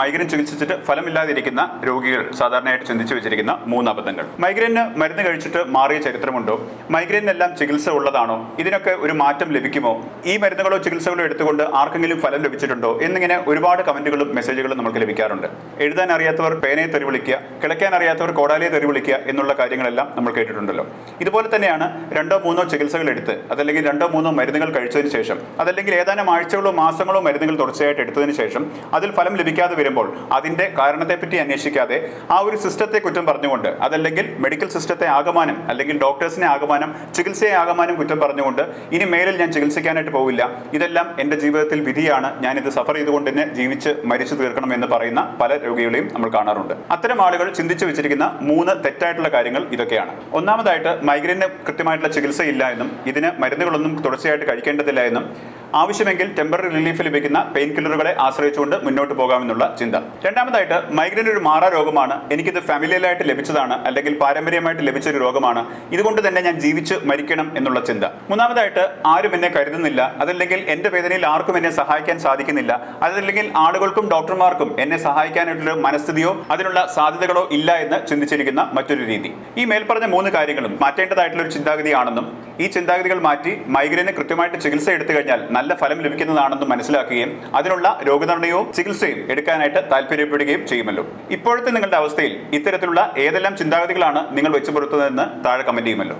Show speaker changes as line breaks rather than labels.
Migraine ചികിത്സിച്ചിട്ട് ഫലമില്ലാതിരിക്കുന്ന രോഗികൾ സാധാരണയായിട്ട് ചിന്തിച്ചു വെച്ചിരിക്കുന്ന മൂന്ന് അബദ്ധങ്ങൾ മൈഗ്രൈന് മരുന്ന് കഴിച്ചിട്ട് മാറിയ ചരിത്രമുണ്ടോ? മൈഗ്രൈനെല്ലാം ചികിത്സ ഉള്ളതാണോ? ഇതിനൊക്കെ ഒരു മാറ്റം ലഭിക്കുമോ? ഈ മരുന്നുകളോ ചികിത്സകളോ എടുത്തുകൊണ്ട് ആർക്കെങ്കിലും ഫലം ലഭിച്ചിട്ടുണ്ടോ? എന്നിങ്ങനെ ഒരുപാട് കമന്റുകളും മെസ്സേജുകളും നമുക്ക് ലഭിക്കാറുണ്ട്. എഴുതാൻ അറിയാത്തവർ പേനയെ തെറി വിളിക്കുക കിളയ്ക്കാൻ അറിയാത്തവർ കോടാലിയെ തെറി വിളിക്കുക എന്നുള്ള കാര്യങ്ങളെല്ലാം നമ്മൾ കേട്ടിട്ടുണ്ടല്ലോ. ഇതുപോലെ തന്നെയാണ് രണ്ടോ മൂന്നോ ചികിത്സകൾ എടുത്ത് അതല്ലെങ്കിൽ രണ്ടോ മൂന്നോ മരുന്നുകൾ കഴിച്ചതിന് ശേഷം അതല്ലെങ്കിൽ ഏതാനും ആഴ്ചകളോ മാസങ്ങളോ മരുന്നുകൾ തുടർച്ചയായിട്ട് എടുത്തതിന് ശേഷം അതിൽ ഫലം ലഭിക്കാതെ വരുമ്പോൾ അതിന്റെ കാരണത്തെപ്പറ്റി അന്വേഷിക്കാതെ ആ ഒരു സിസ്റ്റത്തെ കുറ്റം പറഞ്ഞുകൊണ്ട് അതല്ലെങ്കിൽ മെഡിക്കൽ സിസ്റ്റത്തെ ആകമാനം അല്ലെങ്കിൽ ഡോക്ടേഴ്സിനെ ആകമാനം ചികിത്സയെ ആകമാനം കുറ്റം പറഞ്ഞുകൊണ്ട് ഇനി മേലിൽ ഞാൻ ചികിത്സിക്കാനായിട്ട് പോവില്ല. ഇതെല്ലാം എന്റെ ജീവിതത്തിൽ വിധിയാണ്. ഞാനിത് സഫർ ചെയ്തുകൊണ്ട് തന്നെ ജീവിച്ച് മരിച്ചു തീർക്കണം എന്ന് പറയുന്ന പല രോഗികളെയും നമ്മൾ കാണാറുണ്ട്. അത്തരം ആളുകൾ ചിന്തിച്ചു വെച്ചിരിക്കുന്ന മൂന്ന് തെറ്റായിട്ടുള്ള കാര്യങ്ങൾ ഇതൊക്കെയാണ്. ഒന്നാമതായിട്ട് മൈഗ്രെയിന് കൃത്യമായിട്ടുള്ള ചികിത്സയില്ല എന്നും ഇതിന് മരുന്നുകളൊന്നും തുടർച്ചയായിട്ട് കഴിക്കേണ്ടതില്ല എന്നും ആവശ്യമെങ്കിൽ ടെമ്പററി റിലീഫ് ലഭിക്കുന്ന പെയിൻ കില്ലറുകളെ ആശ്രയിച്ചുകൊണ്ട് മുന്നോട്ട് പോകാമെന്നുള്ള ചിന്ത. രണ്ടാമതായിട്ട് മൈഗ്രെയിൻ ഒരു മാറാ രോഗമാണ്. എനിക്കിത് ഫാമിലിയിലായിട്ട് ലഭിച്ചതാണ്. അല്ലെങ്കിൽ പാരമ്പര്യമായിട്ട് ലഭിച്ച ഒരു രോഗമാണ്. ഇതുകൊണ്ട് തന്നെ ഞാൻ ജീവിച്ച് മരിക്കണം എന്നുള്ള ചിന്ത. മൂന്നാമതായിട്ട് ആരും എന്നെ കരുതുന്നില്ല. അതല്ലെങ്കിൽ എന്റെ വേദനയിൽ ആർക്കും എന്നെ സഹായിക്കാൻ സാധിക്കുന്നില്ല. അതല്ലെങ്കിൽ ആളുകൾക്കും ഡോക്ടർമാർക്കും എന്നെ സഹായിക്കാനായിട്ടുള്ള മനസ്ഥിതിയോ അതിനുള്ള സാധ്യതകളോ ഇല്ല എന്ന് ചിന്തിച്ചിരിക്കുന്ന മറ്റൊരു രീതി. ഈ മേൽപ്പറഞ്ഞ മൂന്ന് കാര്യങ്ങളും മാറ്റേണ്ടതായിട്ടുള്ള ഒരു ചിന്താഗതിയാണെന്നും ഈ ചിന്താഗതികൾ മാറ്റി മൈഗ്രെയിന് കൃത്യമായിട്ട് ചികിത്സ എടുത്തു കഴിഞ്ഞാൽ നല്ല ഫലം ലഭിക്കുന്നതാണെന്ന് മനസ്സിലാക്കുകയും അതിനുള്ള രോഗനിർണയവും ചികിത്സയും എടുക്കാനായിട്ട് താല്പര്യപ്പെടുകയും ചെയ്യുമല്ലോ. ഇപ്പോഴത്തെ നിങ്ങളുടെ അവസ്ഥയിൽ ഇത്തരത്തിലുള്ള ഏതെല്ലാം ചിന്താഗതികളാണ് നിങ്ങൾ വെച്ചു പുലർത്തുന്നതെന്ന് താഴെ കമന്റ് ചെയ്യുമല്ലോ.